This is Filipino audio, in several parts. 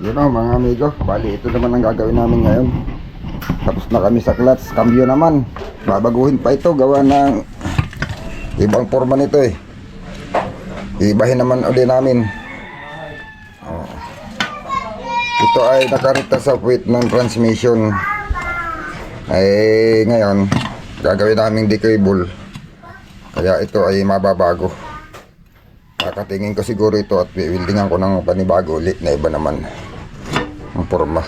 Yun o mga amigo, bali ito naman ang gagawin namin ngayon. Tapos na kami sa clutch, cambio naman. Babaguhin pa ito, gawa ng ibang forma nito eh. Ibahin naman ulit namin. Oh. Ito ay nakarita sa puwit ng transmission. Ay ngayon, gagawin namin decable. Kaya ito ay mababago. Kakatingin ko siguro ito at wildingan ko ng panibago ulit na iba naman ang forma.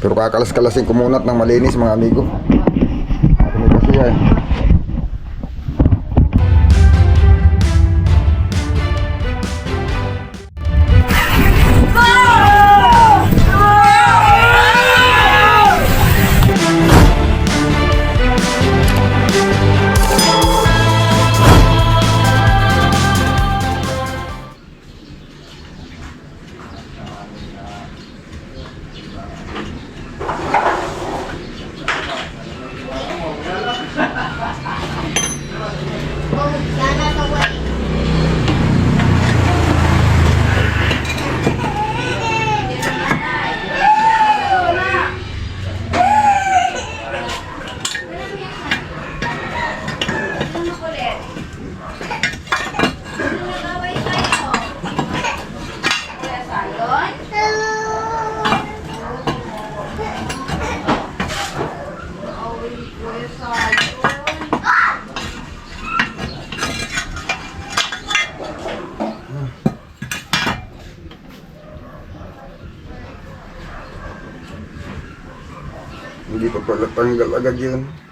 Pero kakalas-kalasin ko muna at ng malinis mga amigo. Ako may kasi yan. Agad yun.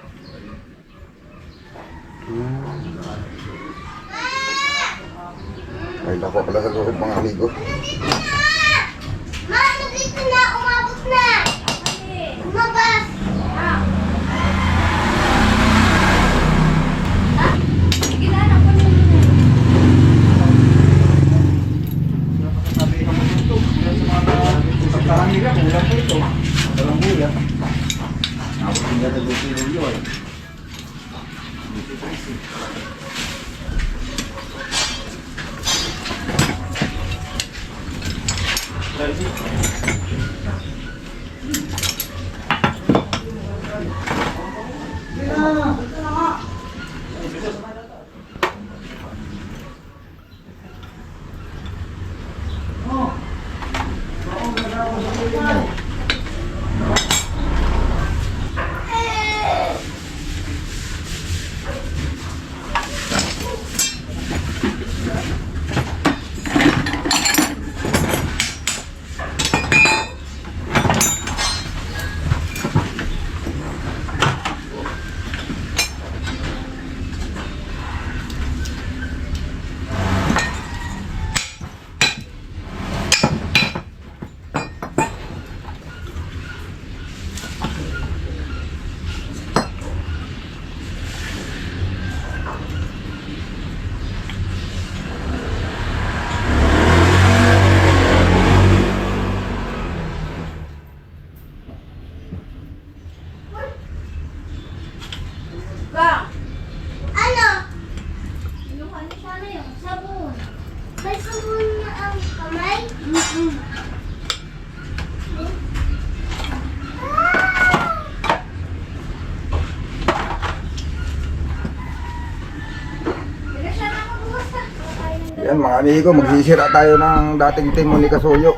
Mga amigo, magsisira tayo ng dating timon ni Kasuyo.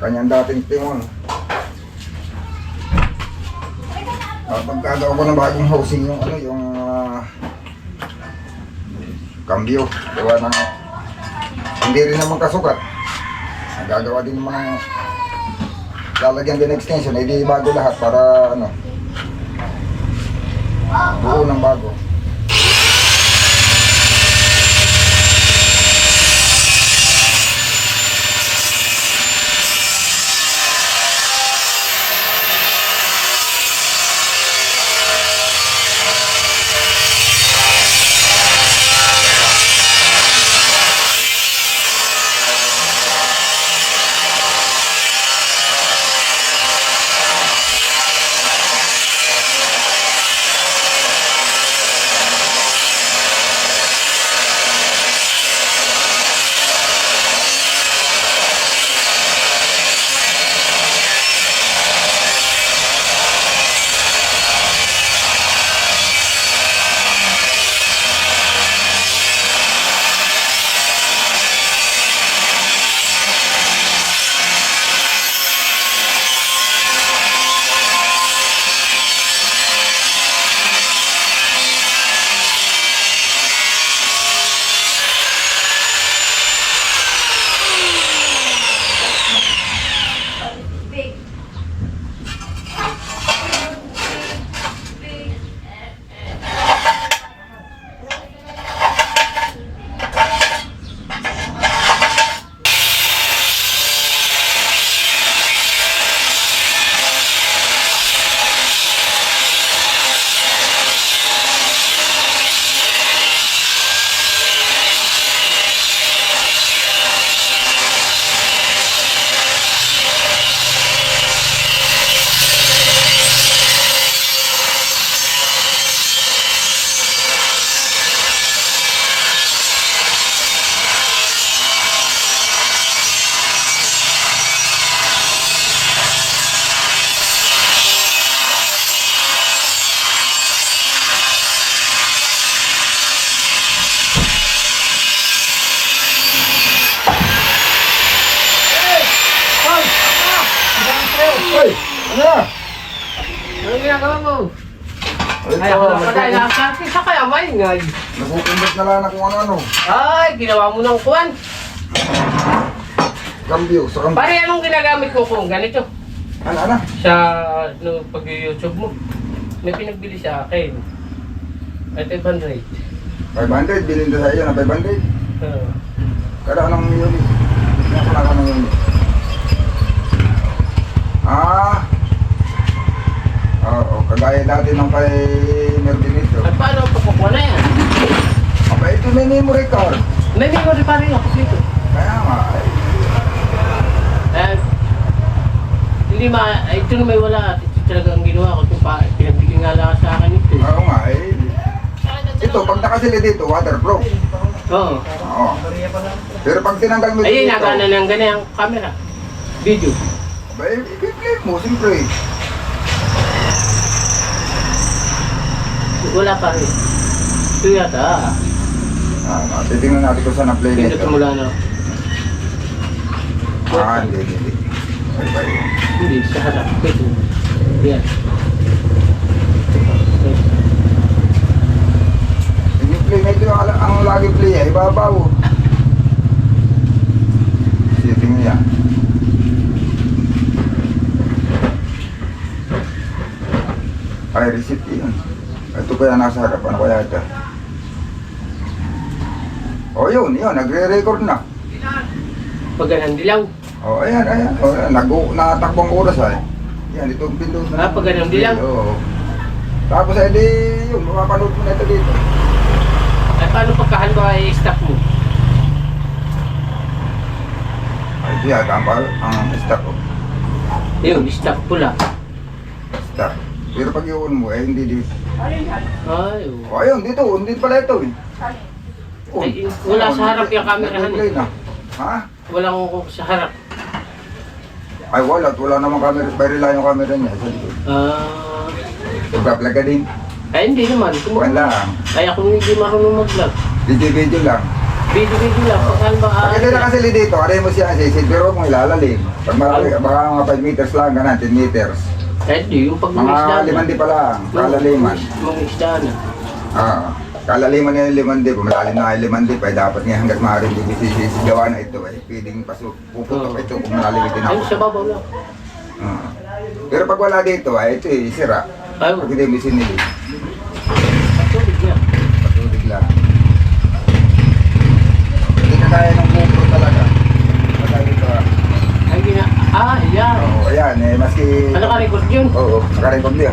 Kanyang dating timon. Uh, pagkagawa ko ng bagong housing yung ano, yung ah, cambio. Gawa ng hindi rin naman kasukat. Gagawa din naman ng lalagyan din extension, hindi bago lahat para ano, buo ng bago. Ginagawa mo? Ay, ako na pala. nagkukum- Nakakati sa kaya maingay. nagkukumbot na lang na kung ano-ano. Ay, ginawa mo ng kuwan. Cambio, sa cambio. Pare, anong ginagamit ko kung ganito? Ano, ano? Sa no, pag-YouTube mo. May pinagbili sa akin. At 500. 500, bilhin na sa iyo na 500. Uh, Kada anong yun? Nakala ka ng yun. Ah. Kagaya dati ng kay Mervinito. at paano pagkukuha na yan? Aba, ito may memory card. May memory pa rin ako dito. Kaya nga, ay, Eh, hindi ma, eh, ito na may wala. Ito talaga ang ginawa ko. Ito pa, pinagbigyan nga lang sa akin ito. oo nga, eh. Ito, pag nakasili dito, waterproof. Oo. Oo. Pero pag tinanggal mo Ayun, dito, nagana ng ganyan ang camera. Video. aba, eh, i-flip mo, siyempre. Wala pa rin. Ito yata. Ah, titingnan natin kung saan ang-play Pindot nito. mula na. Ah, hindi, hindi. Ay, ba yun? Hindi, sa harap. Ito. Yan. Hindi play na ito ang, ang lagi play eh, ibabaw. Sitting niya. Ay, receipt. Ito kaya nasa harap, ano kaya ito? O yun, yun, nagre-record na. Pag ganang dilaw. O ayan, ayan, o, ayan nag natakbong oras ay. Yan, ito ang pindot Ah, pag ganun dilaw? Oo. Tapos ay di, yun, mapapanood mo na ito dito. Ay, paano pagkahalimbawa ay stop mo? Ay, di yata ang, pal- ang stock ko. Yun, stop pula. Stock. Pero pag yun mo, eh, hindi di. Ay, O ayun, dito, hindi pala ito eh. Oh, Ay, wala sa harap yung camera, Nag-play honey. na. Ha? Walang ko sa harap. Ay, wala. Wala namang camera. Barila yung camera niya. Sa likod. Ah, Nagpa-plug ka din. ay hindi naman. Kung, Wala ay ako hindi marunong mag-vlog. Video-video lang. Video-video lang. Pag halimbawa, Pag hindi nakasili dito, aray mo siya kasi pero huwag mo ilalalim. Pag marami, baka mga 5 meters lang, ganun, 10 meters. Eh di, yung pag Mga limandi pa lang, kalaliman. Mga isda na. Ah, kalaliman na yung limandi, malalim na yung limandi pa, eh, dapat nga hanggat maaari hindi sisigawa na ito eh. Pwedeng pasok, puputok ito kung malalim ito Ay, sa na. babaw lang. Ah. Pero pag wala dito, ay ito eh, sira. Ay, Pag hindi mo sinili, patulog lang. Hindi na kaya ng GoPro talaga. Pagka dito ah. Ay, gina... Ah, yan. Oo, ayan eh, maski... Ano ka record yun? Oo, nakarecord niya.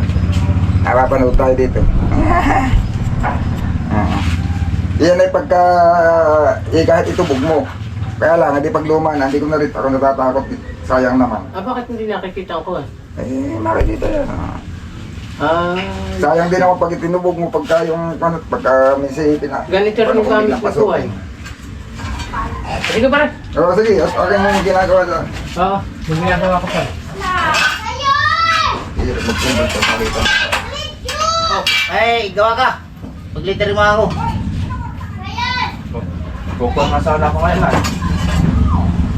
Nakapanood tayo dito. Yan ay pagka, eh kahit itubog mo. Kaya lang, hindi pag luma na, hindi ko na rin ako natatakot. Sayang naman. Ah, bakit hindi nakikita ko? Eh, makikita yan. ah. Sayang din ako pag itinubog mo pagka yung, ano, pagka may sipin na. ganito rin yung gamit ko ay. Sige ba Oo, sige, okay mo yung ginagawa doon. Oo, yung ginagawa ko pa. Mo. Oh, ay, gawa ka. Pag-liter mo ako. Kukuha nga sana ako ngayon man.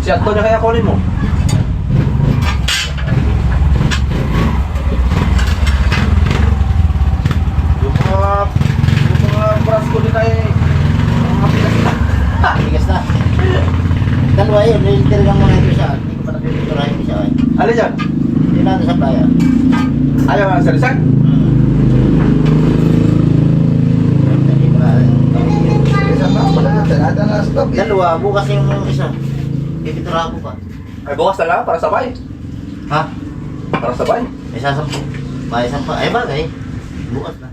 Si Atto na kaya kunin mo. Yung mga, yung mga brass ko din ay mga pilas na. Ah, bigas na. Dalawa yun, liter lang muna ito isa. Hindi ko pa napipinturahin isa. eh. Alin yan? Hindi natin sa playa. Ayaw nga sa lisan? Hmm. Na, na eh. Dalawa, bukas yung isa. Pipinturahan ko pa. Ay bukas na lang para sabay. Ha? Para sabay. May sasampu. May sampa. Ay bagay. Bukas na.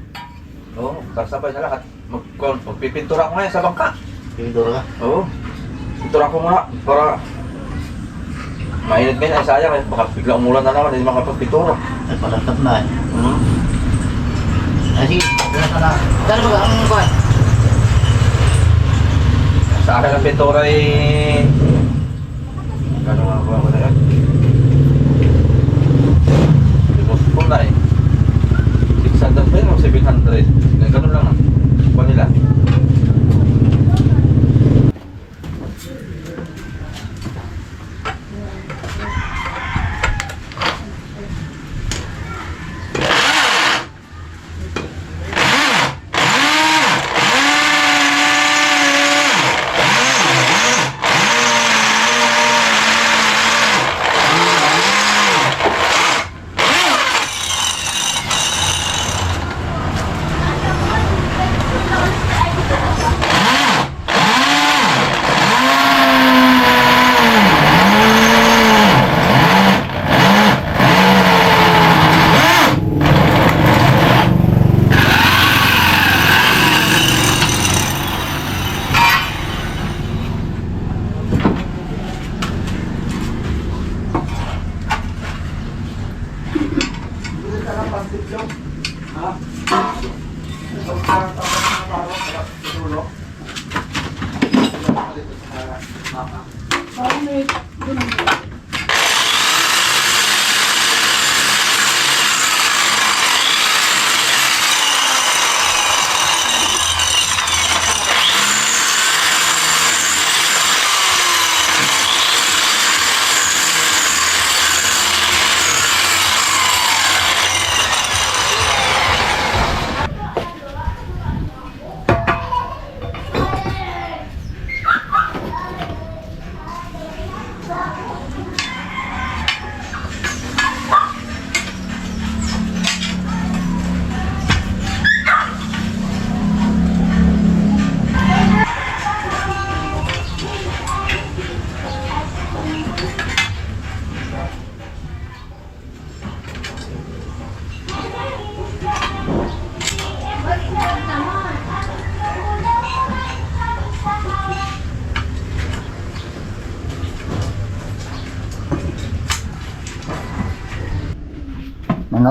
Oo, para sabay na lahat. Mag, magpipintura ko ngayon sa bangka. Pipintura ka. Oo. Pintura ko muna para mainit din ay sayang eh. Baka bigla umulan na naman, hindi makapagpintura. Ay, palantap na eh. Hmm. Ay, sige. Dalawa ba ang buwan? Sa akin ang pintura ay... Gano'n nga ba ako na yan? Limos ko na eh. 600 ba yun o 700? Ganun lang. Kuha nila.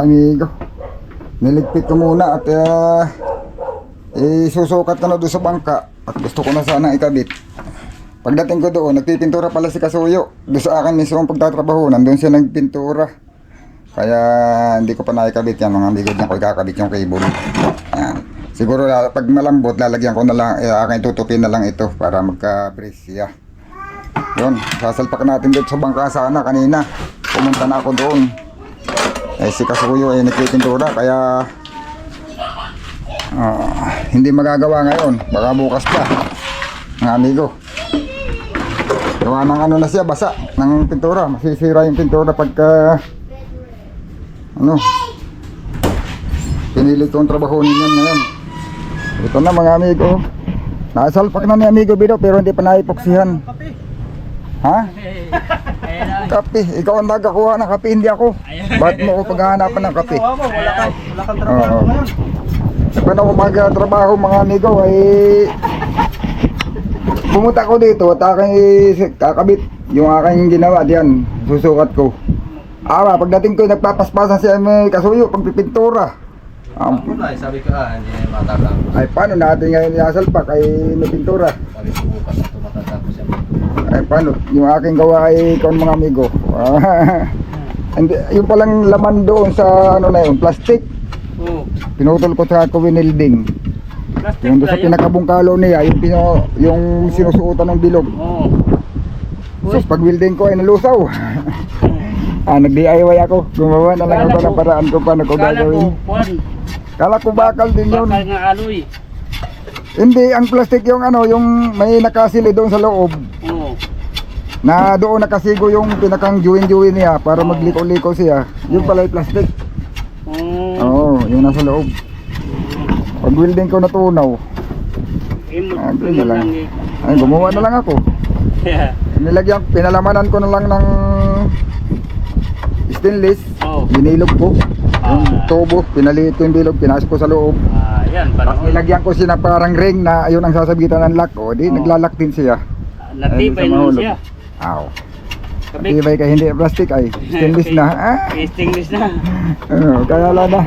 Amigo, niligpit ko muna at uh, isusukat ko na doon sa bangka at gusto ko na sana ikabit. Pagdating ko doon, nagpipintura pala si Kasuyo. Doon sa akin mismo pagtatrabaho, nandun siya nagpintura. Kaya hindi ko pa nakikabit yan mga amigo, diyan ko ikakabit yung cable. Yan. Siguro pag malambot, lalagyan ko na lang, eh, akin tutupin na lang ito para magka-brace siya. Yun, sasalpak natin dito sa bangka sana kanina. Pumunta na ako doon. Eh si Kasuyo ay nagpipintura kaya ah, hindi magagawa ngayon. Baka bukas pa. Mga amigo. Gawa ng ano na siya, basa ng pintura. Masisira yung pintura pagka ano pinili ko ang trabaho ninyo ngayon. Ito na mga amigo. Nasalpak na ni amigo Bido pero hindi pa naipoksihan. Ha? Kape. Ikaw ang nagkakuha ng kape, hindi ako. Ba't mo ako paghahanapan ng kape? Wala ka, wala kang Oo. Pag ako magtrabaho mga amigo ay pumunta ko dito at aking kakabit yung aking ginawa diyan susukat ko ah pagdating ko nagpapaspasan siya may kasuyo pagpipintura um, Wala, sabi ko ah, hindi na matapang. ay paano natin ngayon inasalpak ay may pintura Sabi ko bukas na siya. Ay paano yung aking gawa ay ikaw mga amigo Ah, hindi, yung palang laman doon sa ano na yun plastic Oo. pinutol ko sa kuwinilding Plastic yung doon sa pinakabungkalo niya yung, pino, yung sinusuotan ng bilog Oo. Sus, pag welding ko ay nalusaw. ah, nag-DIY ako. Gumawa na lang ako ng ko- paraan kung paano ko ko, gagawin. Kala ko bakal din yun. bakal nga aloy. Hindi, ang plastic yung ano, yung may nakasili doon sa loob. Oo. Na doon nakasigo yung pinakang juwin-juwin niya para magliko-liko siya. Yung pala yung plastic. Oo. Oo, yung nasa loob. Pag welding ko natunaw, Eh, Ah, na lang. eh. ay gumawa na lang ako. Yeah. Nilagyan, pinalamanan ko na lang ng stainless. Oo. Binilog ko. Yung Ah. tubo, pinaliit ko yung bilog, pinasok ko sa loob. Ah, yan, Tapos nilagyan ko siya ng parang ring na ayun ang sasabitan ng lock. O, di naglalak din siya. Natibay Ayun, sa naman siya. Aw. Kabik. Tibay ka, hindi plastic ay. Stainless na. Ah, Stainless na. Oo, kaya lang na.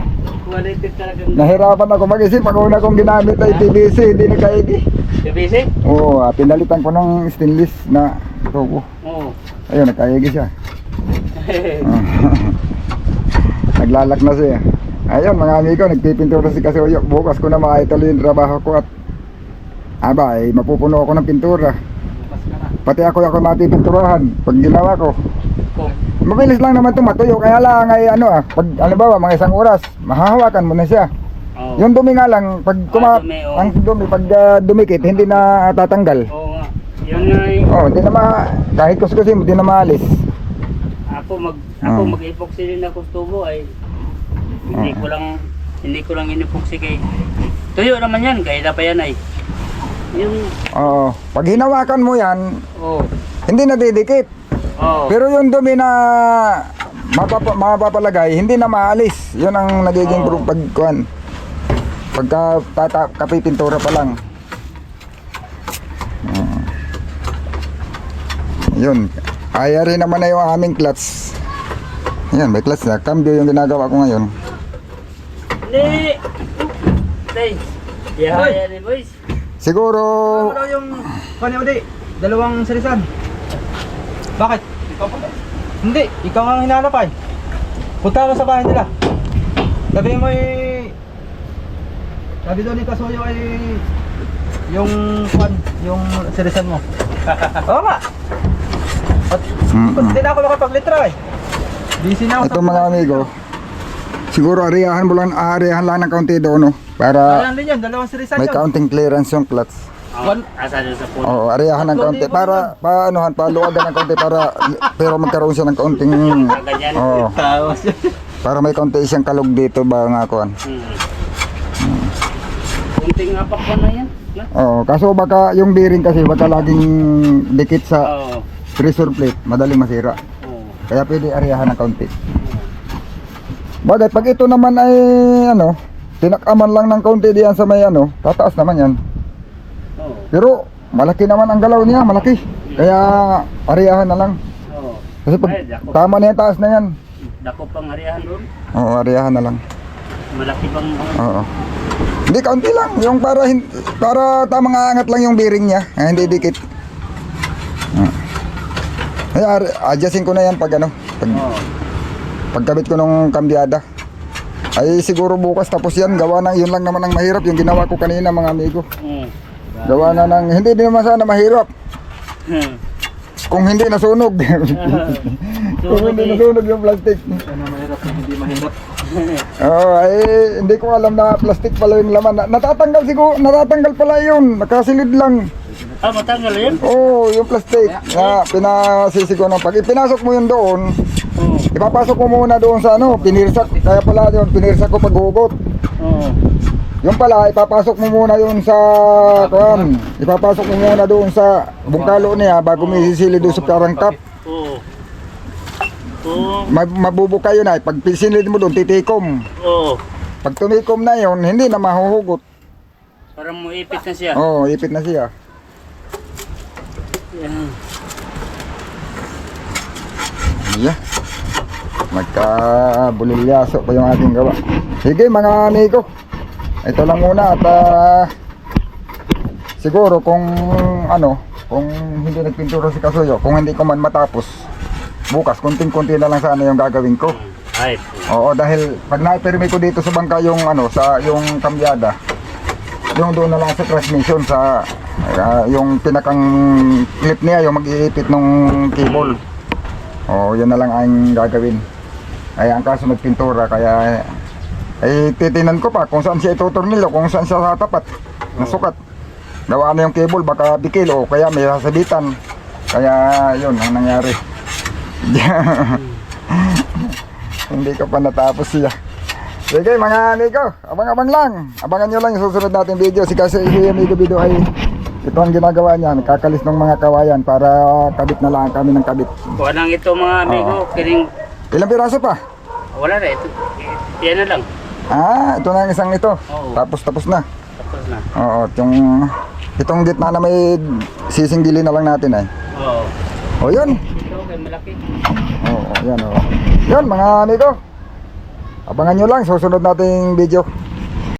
Quality talagang. Nahirapan ako mag-isip. Ang una kong ginamit ay PVC, hindi nagkaigi. Kabisi? Oo, ah, pinalitan ko ng stainless na tubo. Oo. Ayun, nagkaigi siya. Naglalak na siya. Ayun mga amigo, nagpipintura si Kasuyo. Bukas ko na maituloy yung trabaho ko at aba, ay mapupuno ako ng pintura. Pati ako ako mapipinturahan pag ginawa ko. Oh. Mabilis lang naman ito matuyo. Kaya lang ay ano ah, pag halimbawa mga isang oras, mahahawakan mo na siya. Oo. Yung dumi nga lang, pag kuma, Ah, dumi, oo. ang dumi, pag ah, dumikit, hindi na tatanggal. Oo nga. Yun nga eh. Oh, hindi na ma, kahit kuskusin mo, hindi na maalis. Ako mag ako Oo. mag-epoxy din ako tubo ay hindi Oo. ko lang hindi ko lang inepoxy kay Tuyo naman yan, kaya pa yan ay. Yung Oo. Pag hinawakan mo yan, oh. hindi na didikit. Oh. Pero yung dumi na mapapa, mapapalagay, hindi na maalis. Yun ang nagiging Oo. proof pag kuan. Pagka tata, kapipintura pa lang. Oo. Yun. Kaya rin naman na yung aming clutch. Yan, may clutch na. Cambio yung ginagawa ko ngayon. Hindi. Tay. Yeah, yeah, boys. Siguro, Ano yung, paano di? Dalawang salisan. Bakit? Hindi, ikaw ang hinanap ay. Punta ka sa bahay nila. Sabihin mo eh... Sabi doon ni Kasuyo ay... Yung kwan, yung serisan mo. Oo nga. At, Mm-mm. Hindi na ako makapaglitra eh. Busy na ako. Ito mga amigo, siguro ariyahan mo lang, ariyahan lang ng kaunti doon, no? Para Ayan din yun, dalawang serisan may yun. kaunting clearance yung clutch. One, Asa dyan sa puno. Oo, ariyahan ng kaunti para paanuhan, paluwagan ng kaunti para pero magkaroon siya ng kaunting Ganyan. Oo, Tawas yun. para may kaunti siyang kalog dito ba nga kuan. Hmm. Kunting apak pa na yan. Na? Oo, kaso baka yung bearing kasi baka laging dikit sa Oo. pressure plate, madaling masira. Oo. Kaya pwede ariyahan ng kaunti. Bagay, pag ito naman ay ano, tinakaman lang ng kaunti diyan sa may ano, tataas naman yan. Oo. Pero malaki naman ang galaw niya, malaki. Kaya ariyahan na lang. Oo. Kasi pag Ay, dako. tama na yung taas na yan. Dako pang harihan doon. Oo, ariyahan na lang. Malaki bang Oo. Hindi, kaunti lang. Yung para, hin- para tamang aangat lang yung bearing niya. Ah, hindi dikit. Ah. Ay, ar- adjustin ko na yan pag ano. Pag, Oo. Pagkabit ko nung kambyada. Ay siguro bukas tapos yan. Gawa na, yun lang naman ang mahirap. Yung ginawa ko kanina mga amigo. Hmm. Gawa na ng, hindi din naman sana mahirap. Hmm. Kung hindi nasunog. Kung hindi nasunog yung plastic. Ano mahirap na hindi mahirap. Oo, ay hindi ko alam na plastic pala yung laman. Na- Natatanggal siguro, natatanggal pala yun. Nakasilid lang. Ah, matanggal yan? Oo, yung plastic na pinasisigo ng pag ipinasok mo yun doon, Oo. ipapasok mo muna doon sa ano, pinirsak. Kaya pala yun, pinirsak ko paghugot. Oo. Yung pala, ipapasok mo muna yun sa, kuan, ipapasok mo muna doon sa bungkalo niya bago mo isisili doon sa parang cup. Oo. Oo. Ma- mabubuka yun ay, pag pisilid mo doon, titikom. Oo. Pag tumikom na yun, hindi na mahuhugot. Parang muipit na siya. Oo, ipit na siya. Yan. Yeah. Magkabulilyaso pa yung ating gawa. Sige mga amigo. Ito lang muna at ah, siguro kung ano, kung hindi nagpintura si Kasuyo, kung hindi ko man matapos, bukas kunting-kunti na lang sana yung gagawin ko. Ay. Oo, dahil pag na-permit ko dito sa bangka yung ano, sa yung kambyada, yung doon na lang sa transmission sa ah, yung pinakang clip niya, yung mag-iipit ng cable. Oo, yun na lang ang gagawin. Ay, ang kaso nagpintura, kaya ay titinan ko pa kung saan siya itutornilyo, kung saan siya tatapat, nasukat. Gawa na yung cable, baka bikil o kaya may sasabitan. Kaya yun ang nangyari. Hindi ko pa natapos siya. Sige mga amigo, abang-abang lang. Abangan nyo lang yung susunod natin video. Si kasi si amigo video ay ito ang ginagawa niya. Kakalis ng mga kawayan para kabit na lang kami ng kabit. Kuha lang ito mga amigo. Kiring. Ilang piraso pa? Wala na. Ito. Yan na lang. Ah, ito na ang isang ito. Oo. Tapos tapos na. Tapos na. Oo, yung itong gitna na may sisinggilin na lang natin ay. Oo. O yun. Malaki. Oo, yan o. Yan mga amigo. Abangan nyo lang susunod nating video.